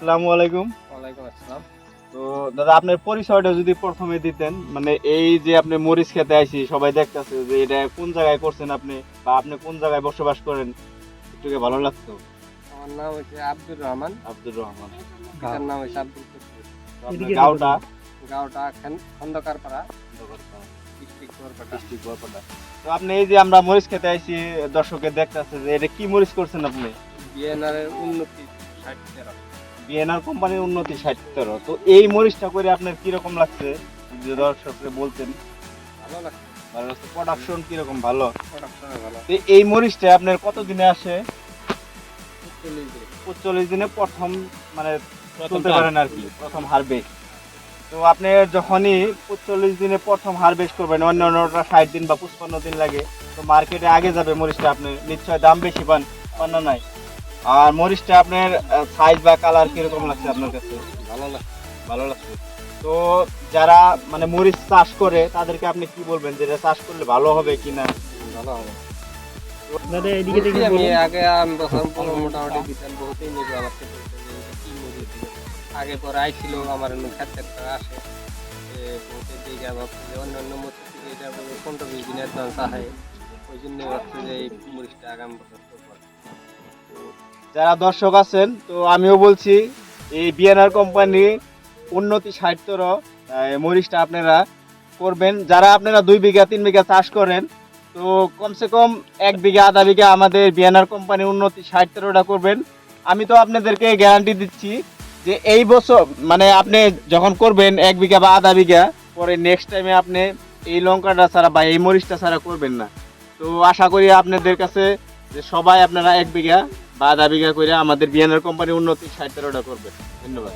আসসালামু আলাইকুম। ওয়ালাইকুম আসসালাম। তো দাদা আপনার পরিচয়টা যদি প্রথমে দিতেন মানে এই যে আপনি মরিচ খেতে আইছি সবাই দেখতেছে যে এটা কোন জায়গায় করছেন আপনি বা আপনি কোন জায়গায় বসবাস করেন? একটু ভালো লাগতো? আমার নাম হচ্ছে আব্দুর রহমান। আব্দুর রহমান। পিতার নাম হচ্ছে আব্দুল কদ্দুস গাঁওটা? গাঁওটা তো আপনি এই যে আমরা মরিচ খেতে আইছি দর্শকের দেখতেছে যে এটা কি মরিচ করছেন আপনি? বিএনআর এর উন্নতি ষাট তেরো। বিএনআর কোম্পানির উন্নতি তেরো তো এই মরিচটা করে আপনার কীরকম লাগছে? যে দর্শককে বলতেন। ভালো লাগছে। ভালো লাগছে। প্রোডাকশন কীরকম? ভালো? প্রোডাকশন ভালো। তো এই মরিচটা আপনার কত দিনে আসে? চল্লিশ দিন। পঁচল্লিশ দিনে প্রথম মানে তুলতে পারেন আর কি প্রথম হারভেস্ট তো আপনি যখনই পঁচল্লিশ দিনে প্রথম হারভেস্ট করবেন অন্য অন্যটা ষাট দিন বা পঁচপান্ন দিন লাগে তো মার্কেটে আগে যাবে মরিচটা আপনি। নিশ্চয় দাম বেশি পান না নাই? আর মরিচটা আপনার সাইজ বা কালার কীরকম লাগছে আপনার কাছে? ভালো লাগছে। ভালো লাগছে। তো যারা মানে মরিচ চাষ করে তাদেরকে আপনি কি বলবেন যে চাষ করলে ভালো হবে কিনা ভালো হবে। দাদা এদিকে দেখে আমি আগে মোটামুটি দিতাম বহুতই নিবে আমার কি আগে পরে আইছিল আমার আসে যে বহুতে দিকে অন্য অন্য মতো এটা পনেরো বিশ দিনের ওই জন্য ভাবছে যে এই মরিচটা আগামী বছর যারা দর্শক আছেন, তো আমিও বলছি, এই বিএনআর কোম্পানি উন্নতি সাহিত্যর মরিচটা আপনারা করবেন। যারা আপনারা দুই বিঘা, তিন বিঘা চাষ করেন, তো কমসে কম এক বিঘা, আধা বিঘা আমাদের বিএনআর কোম্পানি উন্নতি ষাটতরটা করবেন। আমি তো আপনাদেরকে গ্যারান্টি দিচ্ছি যে এই বছর মানে আপনি যখন করবেন এক বিঘা বা আধা বিঘা, পরে নেক্সট টাইমে আপনি এই লঙ্কাটা ছাড়া বা এই মরিচটা ছাড়া করবেন না। তো আশা করি আপনাদের কাছে যে সবাই আপনারা এক বিঘা বা আধা বিঘা করে আমাদের বিএনআর কোম্পানি উন্নতি সাহায্যটা করবে। ধন্যবাদ।